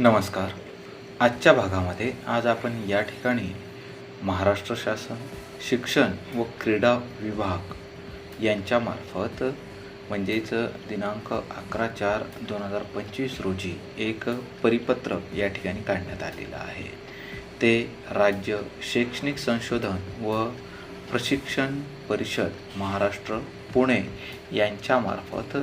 नमस्कार. आजच्या भागामध्ये आज आपण या ठिकाणी महाराष्ट्र शासन शिक्षण व क्रीडा विभाग यांच्यामार्फत म्हणजेच दिनांक अकरा चार दोन हजार पंचवीस रोजी एक परिपत्रक या ठिकाणी काढण्यात आलेलं आहे. ते राज्य शैक्षणिक संशोधन व प्रशिक्षण परिषद महाराष्ट्र पुणे यांच्यामार्फत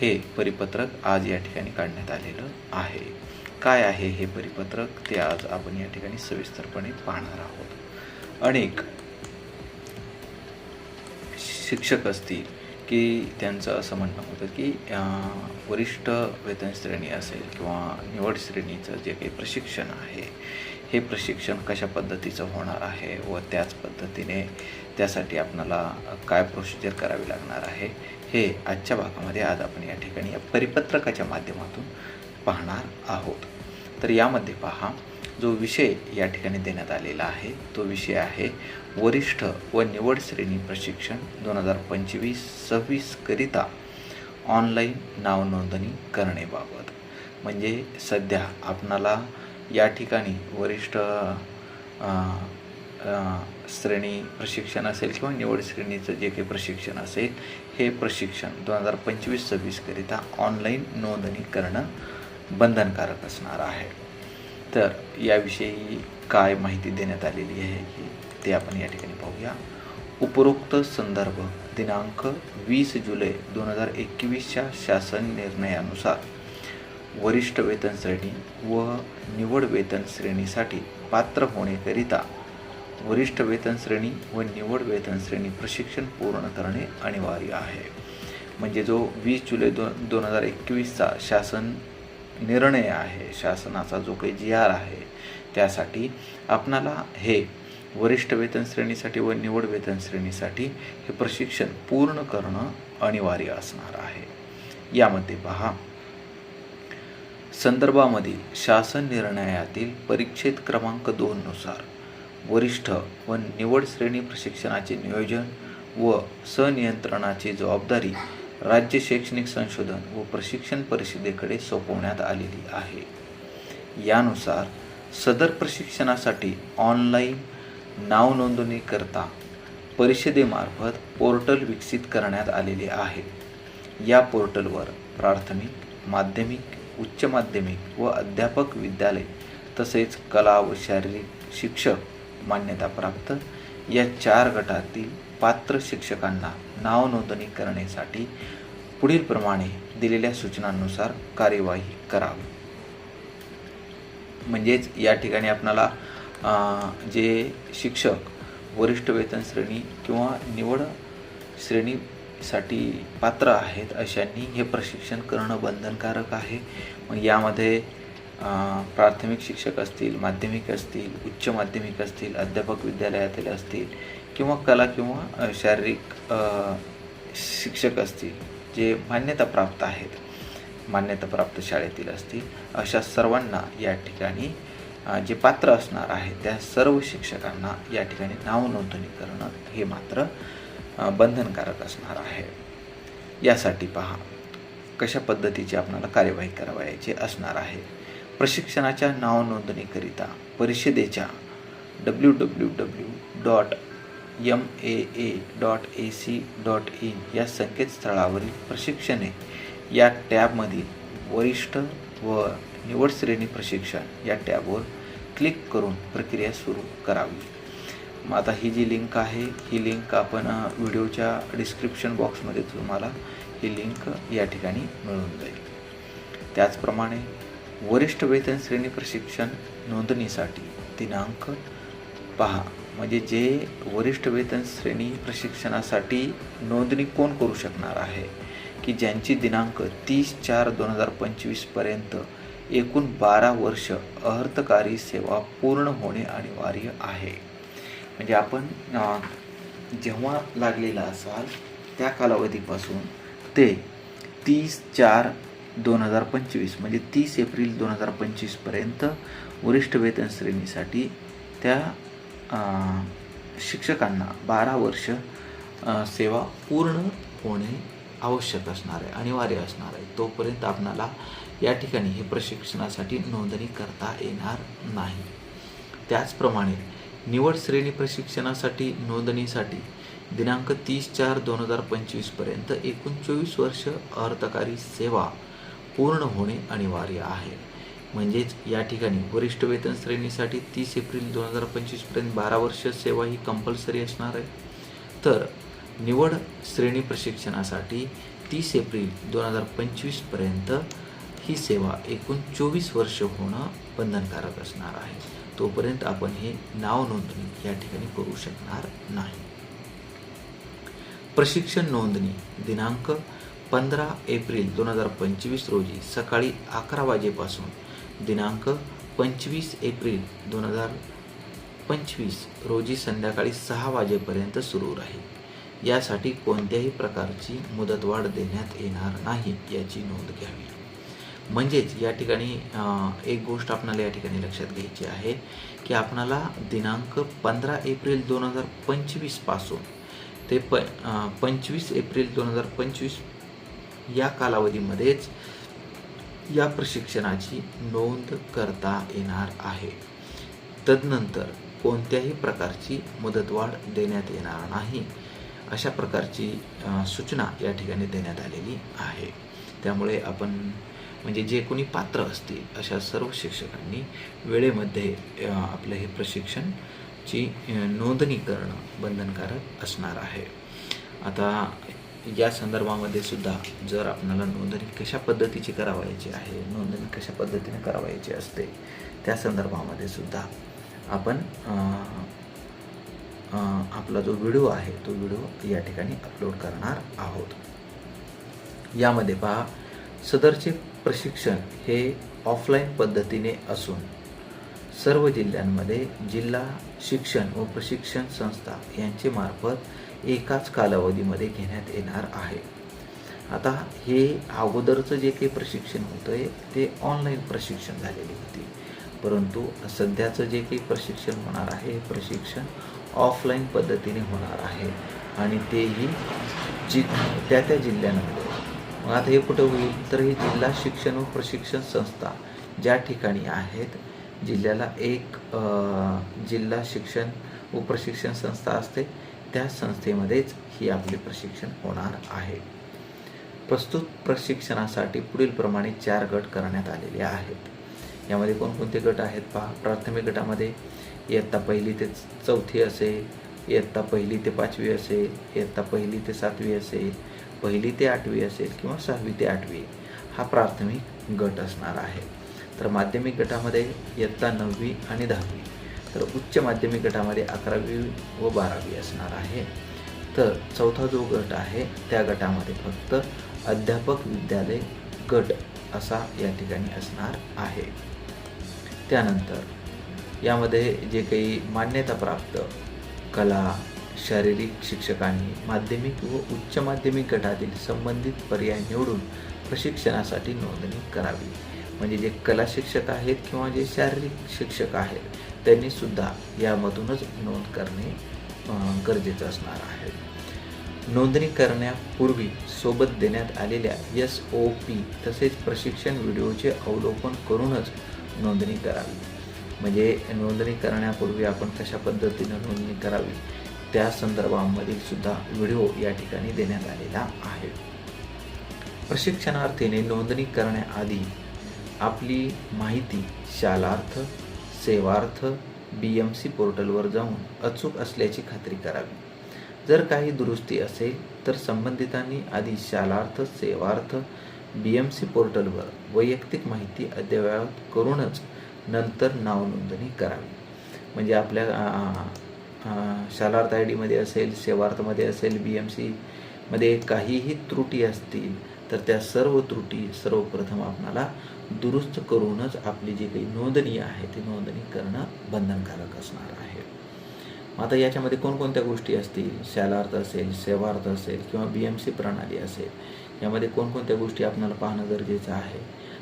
हे परिपत्रक आज या ठिकाणी काढण्यात आलेलं आहे. काय आहे हे परिपत्रक ते आज आपण या ठिकाणी सविस्तरपणे पाहणार आहोत. अनेक शिक्षक असतील की त्यांचं असं म्हणणं होतं की वरिष्ठ वेतन श्रेणी असेल किंवा निवड श्रेणीचं जे काही प्रशिक्षण आहे हे प्रशिक्षण कशा पद्धतीचं होणार आहे व त्याच पद्धतीने त्यासाठी आपणाला काय प्रोसिजर करावी लागणार आहे हे आजच्या भागामध्ये आज आपण या ठिकाणी या परिपत्रकाच्या माध्यमातून पाहणार आहोत. तर यामध्ये पहा जो विषय या ठिकाणी देण्यात आलेला आहे तो विषय आहे वरिष्ठ व निवड श्रेणी प्रशिक्षण दोन हजार पंचवीस सव्वीसकरिता ऑनलाईन नावनोंदणी करणेबाबत म्हणजे सध्या आपणाला या ठिकाणी वरिष्ठ श्रेणी प्रशिक्षण असेल किंवा निवड श्रेणीचं जे काही प्रशिक्षण असेल हे प्रशिक्षण दोन हजार पंचवीस सव्वीसकरिता ऑनलाईन नोंदणी करणं बंधनकारक असणार आहे. तर याविषयी काय माहिती देण्यात आलेली आहे की ते आपण या ठिकाणी पाहूया. उपरोक्त संदर्भ दिनांक वीस जुलै दोन हजार एकवीसच्या शासन निर्णयानुसार वरिष्ठ वेतन श्रेणी व निवड वेतन श्रेणीसाठी पात्र होण्याकरिता वरिष्ठ वेतन श्रेणी व निवड वेतन श्रेणी प्रशिक्षण पूर्ण करणे अनिवार्य आहे. म्हणजे जो वीस जुलै दोन दोन हजार एकवीसचा शासन निर्णय आहे शासनाचा जो काही जी आर आहे त्यासाठी आपणाला हे वरिष्ठ वेतन श्रेणीसाठी व निवड वेतन श्रेणीसाठी हे प्रशिक्षण पूर्ण करणं अनिवार्य असणार आहे. यामध्ये पहा संदर्भामधील शासन निर्णयातील परीक्षेत क्रमांक दोननुसार वरिष्ठ व निवड श्रेणी प्रशिक्षणाचे नियोजन व सनियंत्रणाची जबाबदारी राज्य शैक्षणिक संशोधन व प्रशिक्षण परिषदेकडे सोपवण्यात आलेली आहे. यानुसार सदर प्रशिक्षणासाठी ऑनलाईन नाव नोंदणीकरता परिषदेमार्फत पोर्टल विकसित करण्यात आलेले आहे. या पोर्टलवर प्राथमिक माध्यमिक उच्च माध्यमिक व अध्यापक विद्यालय तसेच कला व शारीरिक शिक्षक मान्यताप्राप्त या चार गटातील पात्र शिक्षकांना नाव नोंदणी करण्यासाठी पुढील प्रमाणे दिलेल्या सूचनांनुसार कार्यवाही करावी. म्हणजेच या ठिकाणी आपणाला जे शिक्षक वरिष्ठ वेतन श्रेणी किंवा निवड श्रेणीसाठी पात्र आहेत अशांनी हे प्रशिक्षण करणं बंधनकारक आहे. मग यामध्ये प्राथमिक शिक्षक असतील माध्यमिक असतील उच्च माध्यमिक असतील अध्यापक विद्यालयातील असतील किंवा कला किंवा शारीरिक शिक्षक असतील जे मान्यताप्राप्त आहेत मान्यताप्राप्त शाळेतील असतील अशा सर्वांना या ठिकाणी जे पात्र असणार आहे त्या सर्व शिक्षकांना या ठिकाणी नाव नोंदणी करणं हे मात्र बंधनकारक असणार आहे. यासाठी पहा कशा पद्धतीची आपल्याला कार्यवाही करावयाची असणार आहे. प्रशिक्षणाच्या नाव नोंदणीकरिता परिषदेच्या W W W dot M A A dot A C dot in या संकेतस्थळावरील प्रशिक्षणे या टॅबमधील वरिष्ठ व निवड श्रेणी प्रशिक्षण या टॅबवर क्लिक करून प्रक्रिया सुरू करावी. मग आता ही जी लिंक आहे ही लिंक आपण व्हिडिओच्या डिस्क्रिप्शन बॉक्समध्ये तुम्हाला ही लिंक या ठिकाणी मिळून जाईल. त्याचप्रमाणे वरिष्ठ वेतन श्रेणी प्रशिक्षण नोंदणीसाठी दिनांक पहा. म्हणजे जे वरिष्ठ वेतन श्रेणी प्रशिक्षणासाठी नोंदणी कोण करू शकणार आहे? की ज्यांची दिनांक तीस चार दोन हजार पंचवीसपर्यंत एकूण बारा वर्ष अर्थकारी सेवा पूर्ण होणे अनिवार्य आहे. म्हणजे आपण जेव्हा लागलेला असाल त्या कालावधीपासून ते तीस चार दोन हजार पंचवीस म्हणजे तीस एप्रिल दोन हजार पंचवीसपर्यंत वरिष्ठ वेतन श्रेणीसाठी त्या शिक्षकांना बारा वर्ष सेवा पूर्ण होणे आवश्यक असणार आहे अनिवार्य असणार आहे. तोपर्यंत आपणाला या ठिकाणी हे प्रशिक्षणासाठी नोंदणी करता येणार नाही. त्याचप्रमाणे निवड श्रेणी प्रशिक्षणासाठी नोंदणीसाठी दिनांक तीस चार दोन हजार पंचवीसपर्यंत एकूण चोवीस वर्ष अर्थकारी सेवा पूर्ण होणे अनिवार्य आहे. म्हणजेच या ठिकाणी वरिष्ठ वेतन श्रेणीसाठी तीस एप्रिल दोन हजार पंचवीसपर्यंत बारा वर्ष सेवा ही कंपल्सरी असणार आहे. तर निवड श्रेणी प्रशिक्षणासाठी तीस एप्रिल दोन हजार पंचवीसपर्यंत ही सेवा एकूण चोवीस वर्ष होणं बंधनकारक असणार आहे. तोपर्यंत आपण हे नाव नोंदणी या ठिकाणी करू शकणार नाही. प्रशिक्षण नोंदणी दिनांक पंधरा एप्रिल दोन हजार पंचवीस रोजी सकाळी अकरा वाजेपासून दिनांक पंचवीस एप्रिल दोन हजार पंचवीस रोजी संध्याकाळी सहा वाजेपर्यंत सुरू राहील. यासाठी कोणत्याही प्रकारची मुदतवाढ देण्यात येणार नाही याची नोंद घ्यावी. म्हणजेच या ठिकाणी एक गोष्ट आपणाला या ठिकाणी लक्षात घ्यायची आहे की आपणाला दिनांक पंधरा एप्रिल दोन हजार पंचवीसपासून ते प पंचवीस एप्रिल दोन हजार पंचवीस या कालावधीमध्येच या प्रशिक्षणाची नोंद करता येणार आहे. तदनंतर कोणत्याही प्रकारची मुदतवाढ देण्यात येणार नाही अशा प्रकारची सूचना या ठिकाणी देण्यात आलेली आहे. त्यामुळे आपण म्हणजे जे कोणी पात्र असतील अशा सर्व शिक्षकांनी वेळेमध्ये आपलं हे प्रशिक्षणची नोंदणी करणं बंधनकारक असणार आहे. आता या संदर्भामध्ये सुद्धा जर आपल्याला नोंदणी कशा पद्धतीची करावायची आहे नोंदणी कशा पद्धतीने करावायची असते त्या संदर्भामध्ये सुद्धा आपण आपला जो व्हिडिओ आहे तो व्हिडिओ या ठिकाणी अपलोड करणार आहोत. यामध्ये पहा सदरचे प्रशिक्षण हे ऑफलाईन पद्धतीने असून सर्व जिल्ह्यांमध्ये जिल्हा शिक्षण व प्रशिक्षण संस्था यांचे मार्फत एकाच कालावधीमध्ये घेण्यात येणार आहे. आता हे अगोदरचं जे काही प्रशिक्षण होतं आहे ते ऑनलाईन प्रशिक्षण झालेले होते. परंतु सध्याचं जे काही प्रशिक्षण होणार आहे हे प्रशिक्षण ऑफलाईन पद्धतीने होणार आहे. आणि तेही जि त्या त्या जिल्ह्यांमध्ये. मग आता हे कुठं होईल? तर हे जिल्हा शिक्षण व प्रशिक्षण संस्था ज्या ठिकाणी आहेत जिल्ह्याला एक जिल्हा शिक्षण व प्रशिक्षण संस्था असते त्या संस्थेमध्येच ही आपले प्रशिक्षण होणार आहे. प्रस्तुत प्रशिक्षणासाठी पुढील प्रमाणे चार गट करण्यात आलेले आहेत. यामध्ये कोणकोणते गट आहेत पहा. प्राथमिक गटामध्ये इयत्ता पहिली ते चौथी असेल इयत्ता पहिली ते पाचवी असेल इयत्ता पहिली ते सातवी असेल पहिली ते आठवी असेल किंवा सहावी ते आठवी हा प्राथमिक गट असणार आहे. तर माध्यमिक गटामध्ये इयत्ता नववी आणि दहावी. तर उच्च माध्यमिक गटामध्ये अकरावी व बारावी असणार आहे. तर चौथा जो गट आहे त्या गटामध्ये फक्त अध्यापक विद्यालय गट असा या ठिकाणी असणार आहे. त्यानंतर यामध्ये जे काही मान्यताप्राप्त कला शारीरिक शिक्षकांनी माध्यमिक व उच्च माध्यमिक गटातील संबंधित पर्याय निवडून प्रशिक्षणासाठी नोंदणी करावी. म्हणजे जे कला शिक्षक आहेत किंवा जे शारीरिक शिक्षक आहेत त्यांनी सुद्धा यामधूनच नोंद करणे गरजेचं असणार आहे. नोंदणी करण्यापूर्वी सोबत देण्यात आलेल्या एस ओ पी तसेच प्रशिक्षण व्हिडिओचे अवलोकन करूनच नोंदणी करावी. म्हणजे नोंदणी करण्यापूर्वी आपण कशा पद्धतीनं नोंदणी करावी त्या संदर्भामधील सुद्धा व्हिडिओ या ठिकाणी देण्यात आलेला आहे. प्रशिक्षणार्थीने नोंदणी करण्याआधी आपली माहिती Shalarth Sevarth B M C पोर्टलवर जाऊन अचूक असल्याची खात्री करावी. जर काही दुरुस्ती असेल तर संबंधितांनी आधी Shalarth Sevarth B M C पोर्टलवर वैयक्तिक माहिती अद्ययावत करूनच नंतर नाव नोंदणी करावी. म्हणजे आपल्या शालार्थ आय डीमध्ये असेल सेवार्थमध्ये असेल बी एम सीमध्ये काहीही त्रुटी असतील तर त्या सर्व त्रुटी सर्वप्रथम आपणाला दुरुस्त करूनच आपली जी काही नोंदणी आहे ती नोंदणी करणं बंधनकारक असणार आहे. मग आता याच्यामध्ये कोणकोणत्या गोष्टी असतील? शालार्थ असेल सेवार्थ असेल किंवा बी एम सी प्रणाली असेल यामध्ये कोणकोणत्या गोष्टी आपल्याला पाहणं गरजेचं आहे?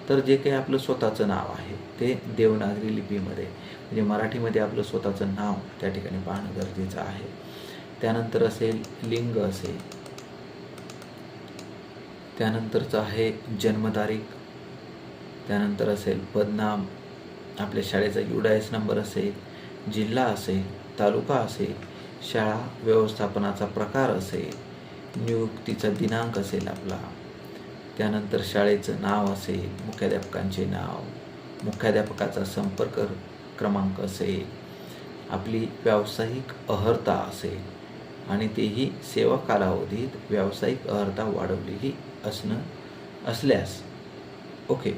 तर जे काही आपलं स्वतःचं नाव आहे ते देवनागरी लिपीमध्ये म्हणजे मराठीमध्ये आपलं स्वतःचं नाव त्या ठिकाणी पाहणं गरजेचं आहे. त्यानंतर असेल लिंग असेल त्यानंतरचं आहे जन्मतारीख. त्यानंतर असेल पदनाम आपल्या शाळेचा युडायस नंबर असेल जिल्हा असेल तालुका असेल शाळा व्यवस्थापनाचा प्रकार असेल नियुक्तीचा दिनांक असेल आपला. त्यानंतर शाळेचं नाव असेल मुख्याध्यापकांचे नाव मुख्याध्यापकाचा संपर्क क्रमांक असेल आपली व्यावसायिक अहर्ता असेल आणि तेही सेवा कालावधीत व्यावसायिक अहर्ता वाढवलेली असणं असल्यास ओके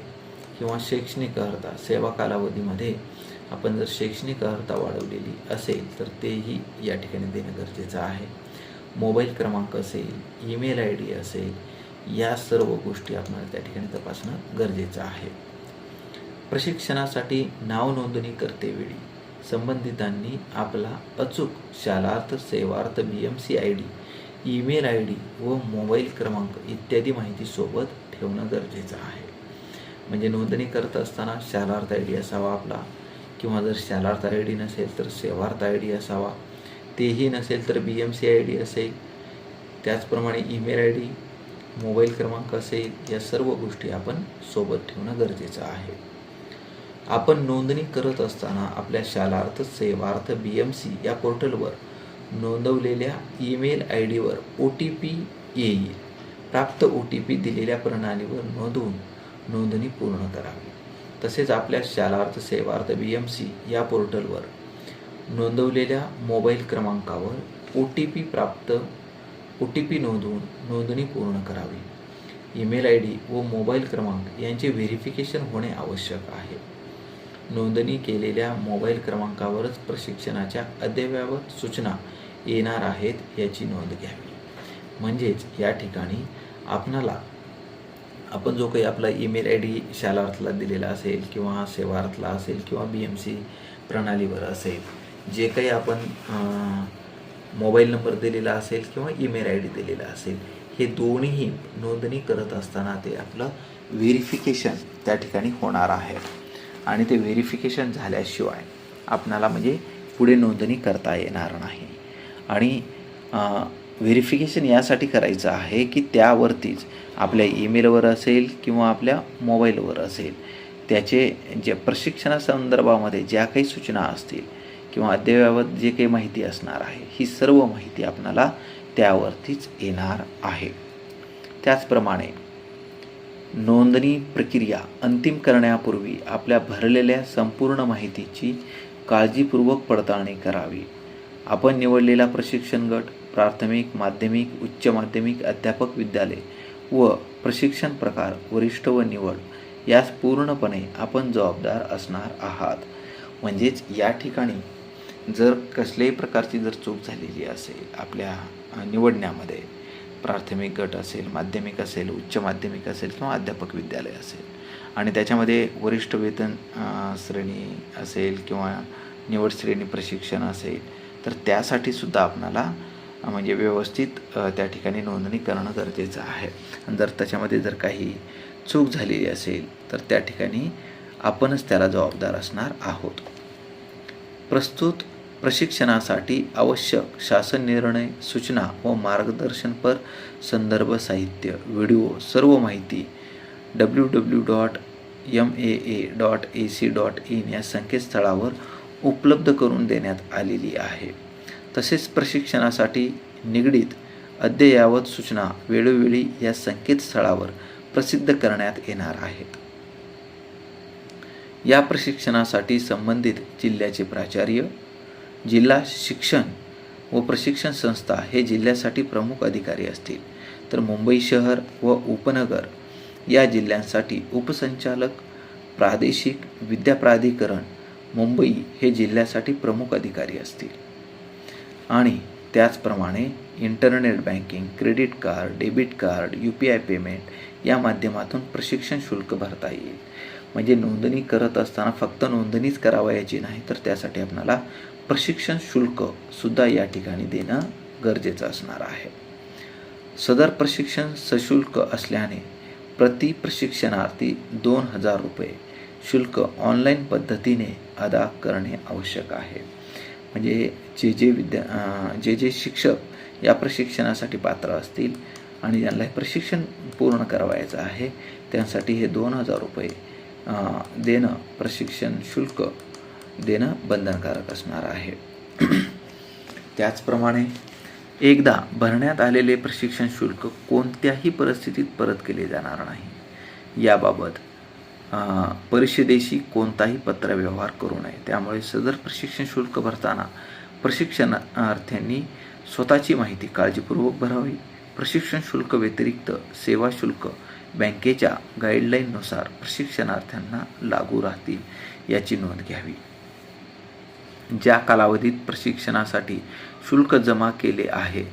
किंवा शैक्षणिक अर्हता सेवा कालावधीमध्ये आपण जर शैक्षणिक अर्हता वाढवलेली असेल तर तेही या ठिकाणी देणं गरजेचं आहे. मोबाईल क्रमांक असेल ईमेल आय डी असेल या सर्व गोष्टी आपल्याला त्या ठिकाणी तपासणं गरजेचं आहे. प्रशिक्षणासाठी नाव नोंदणी करतेवेळी संबंधितांनी आपला अचूक Shalarth Sevarth B M C I D email I D व मोबाईल क्रमांक इत्यादी माहिती सोबत ठेवणं गरजेचं आहे. म्हणजे नोंदणी करत असताना शालार्थ आय डी असावा आपला किंवा जर शालार्थ आय डी नसेल तर सेवार्थ आय डी असावा तेही नसेल तर B M C I D असेल. त्याचप्रमाणे ईमेल आय डी मोबाईल क्रमांक असेल या सर्व गोष्टी आपण सोबत ठेवणं गरजेचं आहे. आपण नोंदणी करत असताना आपल्या Shalarth Sevarth B M C या पोर्टलवर नोंदवलेल्या ईमेल आय डीवर ओ टी पी येईल. प्राप्त ओ टी पी दिलेल्या प्रणालीवर नोंदवून नोंदणी पूर्ण करावी तसेच आपल्या Shalarth Sevarth B M C या पोर्टलवर नोंदवलेल्या मोबाईल क्रमांकावर ओ टी पी प्राप्त ओ टी पी नोंदवून नोंदणी पूर्ण करावी. ईमेल आय डी व मोबाईल क्रमांक यांचे व्हेरिफिकेशन होणे आवश्यक आहे. नोंदणी केलेल्या मोबाईल क्रमांकावरच प्रशिक्षणाच्या अद्ययावत सूचना येणार आहेत याची नोंद घ्यावी. म्हणजेच या ठिकाणी आपणाला आपण जो काही आपला ईमेल आय डी शालार्थला दिलेला असेल किंवा सेवार्थला असेल किंवा बी एम सी प्रणालीवर असेल जे काही आपण मोबाईल नंबर दिलेला असेल किंवा ईमेल आय डी दिलेला असेल हे दोन्हीही नोंदणी करत असताना ते आपलं व्हेरिफिकेशन त्या ठिकाणी होणार आहे. आणि ते व्हेरिफिकेशन झाल्याशिवाय आपणाला म्हणजे पुढे नोंदणी करता येणार नाही. आणि व्हेरिफिकेशन यासाठी करायचं आहे की त्यावरतीच आपल्या ईमेलवर असेल किंवा आपल्या मोबाईलवर असेल. त्याचे जे प्रशिक्षणासंदर्भामध्ये ज्या काही सूचना असतील किंवा अद्ययावत जे काही माहिती असणार आहे ही सर्व माहिती आपणाला त्यावरतीच येणार आहे. त्याचप्रमाणे नोंदणी प्रक्रिया अंतिम करण्यापूर्वी आपल्या भरलेल्या संपूर्ण माहितीची काळजीपूर्वक पडताळणी करावी. आपण निवडलेला प्रशिक्षण गट प्राथमिक माध्यमिक उच्च माध्यमिक अध्यापक विद्यालय व प्रशिक्षण प्रकार वरिष्ठ व निवड यास पूर्णपणे आपण जबाबदार असणार आहात. म्हणजेच या ठिकाणी जर कसल्याही प्रकारची जर चूक झालेली असेल आपल्या निवडण्यामध्ये प्राथमिक गट असेल माध्यमिक असेल उच्च माध्यमिक असेल किंवा अध्यापक विद्यालय असेल आणि त्याच्यामध्ये वरिष्ठ वेतन श्रेणी असेल किंवा निवड श्रेणी प्रशिक्षण असेल तर त्यासाठी सुद्धा आपणाला म्हणजे व्यवस्थित त्या ठिकाणी नोंदणी करणं गरजेचं आहे. आणि जर त्याच्यामध्ये जर काही चूक झालेली असेल तर त्या ठिकाणी आपणच त्याला जबाबदार असणार आहोत. प्रस्तुत प्रशिक्षणासाठी आवश्यक शासन निर्णय सूचना व मार्गदर्शनपर संदर्भ साहित्य व्हिडिओ सर्व माहिती W W dot M A A dot A C dot in या संकेतस्थळावर उपलब्ध करून देण्यात आलेली आहे. तसेच प्रशिक्षणासाठी निगडीत अद्ययावत सूचना वेळोवेळी या संकेतस्थळावर प्रसिद्ध करण्यात येणार आहेत. या प्रशिक्षणासाठी संबंधित जिल्ह्याचे प्राचार्य जिल्हा शिक्षण व प्रशिक्षण संस्था हे जिल्ह्यासाठी प्रमुख अधिकारी असतील. तर मुंबई शहर व उपनगर या जिल्ह्यांसाठी उपसंचालक प्रादेशिक विद्याप्राधिकरण मुंबई हे जिल्ह्यासाठी प्रमुख अधिकारी असतील. आणि त्याचप्रमाणे internet banking credit card debit card U P I payment या माध्यमातून प्रशिक्षण शुल्क भरता येईल. म्हणजे नोंदणी करत असताना फक्त नोंदणीच करावयाची नाही तर त्यासाठी आपणाला प्रशिक्षण शुल्कसुद्धा या ठिकाणी देणं गरजेचं असणार आहे. सदर प्रशिक्षण सशुल्क असल्याने प्रति प्रशिक्षणार्थी दोन हजार रुपये शुल्क ऑनलाईन पद्धतीने अदा करणे आवश्यक आहे. म्हणजे जे जे विद्या जे जे शिक्षक या प्रशिक्षणासाठी पात्र असतील आणि ज्यांना हे प्रशिक्षण पूर्ण करावायचं आहे त्यांसाठी हे दोन हजार रुपये देणं प्रशिक्षण शुल्क देणं बंधनकारक असणार आहे. त्याचप्रमाणे एकदा भरण्यात आलेले प्रशिक्षण शुल्क कोणत्याही परिस्थितीत परत केले जाणार नाही. याबाबत परिषदेशी कोणताही पत्रव्यवहार करू नये. त्यामुळे सदर प्रशिक्षण शुल्क भरताना प्रशिक्षणार्थ्यांनी स्वतःची माहिती काळजीपूर्वक भरावी. प्रशिक्षण शुल्क व्यतिरिक्त सेवा शुल्क बँकेच्या गाईडलाईननुसार प्रशिक्षणार्थ्यांना लागू राहतील याची नोंद घ्यावी. ज्या कालावधीत प्रशिक्षणासाठी शुल्क जमा केले आहे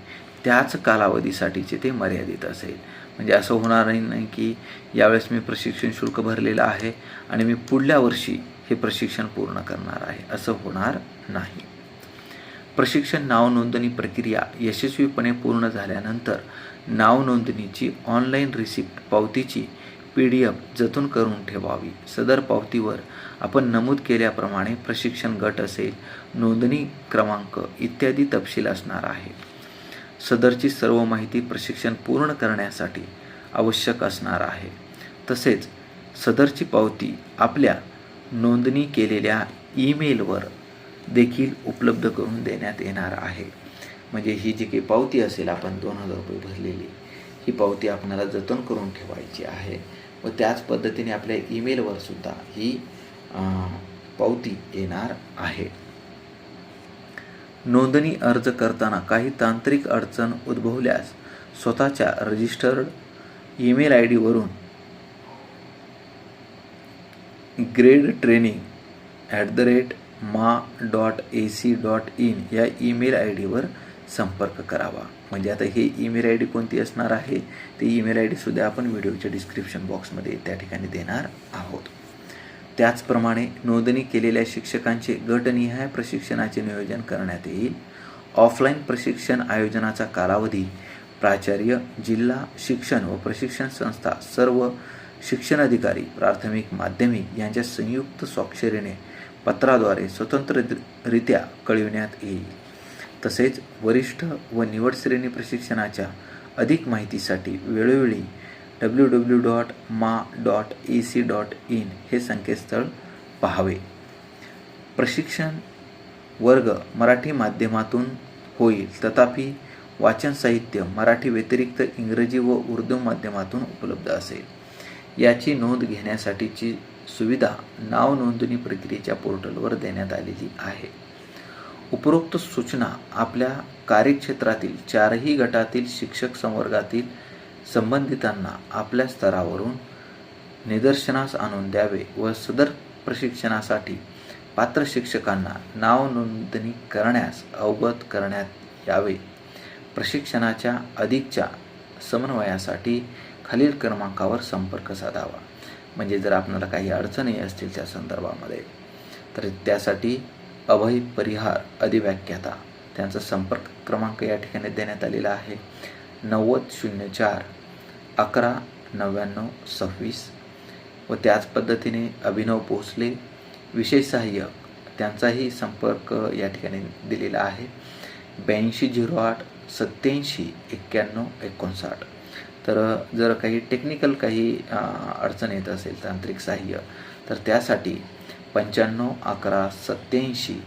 त्याच कालावधीसाठीचे ते मर्यादित असेल. म्हणजे असं होणार नाही नाही की यावेळेस मी प्रशिक्षण शुल्क भरलेलं आहे आणि मी पुढल्या वर्षी हे प्रशिक्षण पूर्ण करणार आहे. असं होणार नाही. प्रशिक्षण नाव नोंदणी प्रक्रिया यशस्वीपणे पूर्ण झाल्यानंतर नाव नोंदणीची ऑनलाईन रिसिप्ट पावतीची पी डी एफ जतून करून ठेवावी. सदर पावतीवर आपण नमूद केल्याप्रमाणे प्रशिक्षण गट असेल नोंदणी क्रमांक इत्यादी तपशील असणार आहे. सदरची सर्व माहिती प्रशिक्षण पूर्ण करण्यासाठी आवश्यक असणार आहे. तसेच सदरची पावती आपल्या नोंदणी केलेल्या ईमेलवर देखील उपलब्ध करून देण्यात येणार आहे. म्हणजे ही जी काही पावती असेल आपण दोन हजार रुपये भरलेली ही पावती आपणाला जतन करून ठेवायची आहे. व त्याच पद्धतीने आपल्या ईमेलवर सुद्धा ही पावती येणार आहे. नोंदणी अर्ज करताना काही तांत्रिक अडचण उद्भवल्यास स्वतःच्या registered email I डीवरून grade training at the rate maa dot A C dot in या ईमेल आय डीवर संपर्क करावा. म्हणजे आता हे ईमेल आय डी कोणती असणार आहे? ते ईमेल आय डीसुद्धा आपण व्हिडिओच्या डिस्क्रिप्शन बॉक्समध्ये त्या ठिकाणी देणार आहोत. त्याचप्रमाणे नोंदणी केलेल्या शिक्षकांचे गटनिहाय प्रशिक्षणाचे नियोजन करण्यात येईल. ऑफलाईन प्रशिक्षण आयोजनाचा कालावधी प्राचार्य जिल्हा शिक्षण व प्रशिक्षण संस्था सर्व शिक्षण अधिकारी प्राथमिक माध्यमिक यांच्या संयुक्त स्वाक्षरीने पत्राद्वारे स्वतंत्ररित्या कळविण्यात येईल. तसेच वरिष्ठ व निवड श्रेणी प्रशिक्षणाच्या अधिक माहितीसाठी वेळोवेळी W W dot maa dot A C dot in हे संकेतस्थळ पाहावे. प्रशिक्षण वर्ग मराठी माध्यमातून होईल. तथापि वाचन साहित्य मराठी व्यतिरिक्त इंग्रजी व उर्दू माध्यमातून उपलब्ध असेल. याची नोंद घेण्यासाठीची सुविधा नाव नोंदणी प्रक्रियेच्या पोर्टलवर देण्यात आलेली आहे. उपरोक्त सूचना आपल्या कार्यक्षेत्रातील चारही गटातील शिक्षक संवर्गातील संबंधितांना आपल्या स्तरावरून निदर्शनास आणून द्यावे व सदर प्रशिक्षणासाठी पात्र शिक्षकांना नाव नोंदणी करण्यास अवगत करण्यात यावे. प्रशिक्षणाच्या अधिकच्या समन्वयासाठी खालील क्रमांकावर संपर्क साधावा. म्हणजे जर आपल्याला काही अडचणी असतील त्या संदर्भामध्ये तर त्यासाठी अभय परिहार अधिव्याख्याता त्यांचा संपर्क क्रमांक या ठिकाणी देण्यात आलेला आहे. नव्वद शून्य चार अकरा नव्याण्णव सव्वीस व त्याच पद्धतीने अभिनव भोसले विशेष सहाय्यक त्यांचाही संपर्क या ठिकाणी दिलेला आहे. ब्याऐंशी झिरो आठ सत्याऐंशी एक्क्याण्णव एकोणसाठ. तर जर काही टेक्निकल काही अडचण येत असेल तांत्रिक सहाय्य तर त्यासाठी पंच्याण्णव अकरा सत्याऐंशी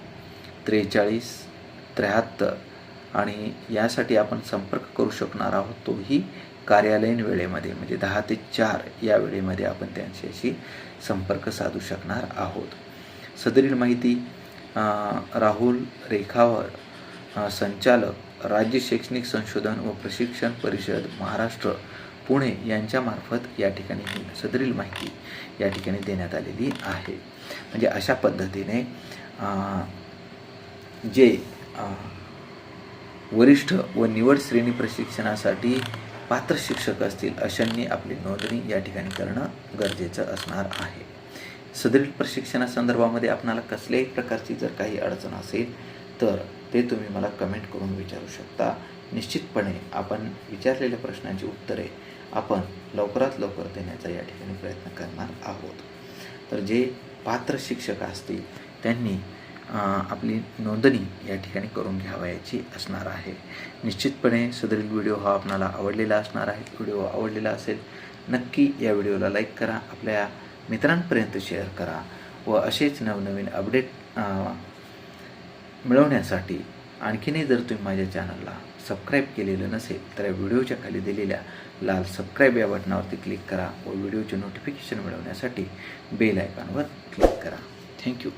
त्रेचाळीस त्र्याहत्तर आणि यासाठी आपण संपर्क करू शकणार आहोत. तोही कार्यालयीन वेळेमध्ये म्हणजे दहा ते चार या वेळेमध्ये आपण त्यांच्याशी संपर्क साधू शकणार आहोत. सदरील माहिती राहुल रेखावर संचालक राज्य शैक्षणिक संशोधन व प्रशिक्षण परिषद महाराष्ट्र पुणे यांच्यामार्फत या ठिकाणी ही सदरील माहिती या ठिकाणी देण्यात आलेली आहे. म्हणजे अशा पद्धतीने जे वरिष्ठ व निवड श्रेणी प्रशिक्षणासाठी पात्र शिक्षक असतील अशांनी आपली नोंदणी या ठिकाणी करणं गरजेचं असणार आहे. सदरील प्रशिक्षणासंदर्भामध्ये आपणाला कसल्याही प्रकारची जर काही अडचण असेल तर ते तुम्ही मला कमेंट करून विचारू शकता. निश्चितपणे आपण विचारलेल्या प्रश्नांची उत्तरे आपण लवकरात लवकर देण्याचा या ठिकाणी प्रयत्न करणार आहोत. तर जे पात्र शिक्षक असतील त्यांनी आपली नोंदणी या ठिकाणी करून घ्यावयाची असणार आहे. निश्चितपणे सदरील व्हिडिओ हा आपणाला आवडलेला असणार आहे. व्हिडिओ आवडलेला असेल नक्की या व्हिडिओला लाईक करा आपल्या मित्रांपर्यंत शेअर करा व असेच नवनवीन अपडेट मिळवण्यासाठी आणखीनही जर तुम्ही माझ्या चॅनलला सबस्क्राईब केलेलं नसेल तर या व्हिडिओच्या खाली दिलेल्या लाल सबस्क्राईब या बटनावरती क्लिक करा व व्हिडिओचे नोटिफिकेशन मिळवण्यासाठी बेल आयकॉनवर क्लिक करा. Thank you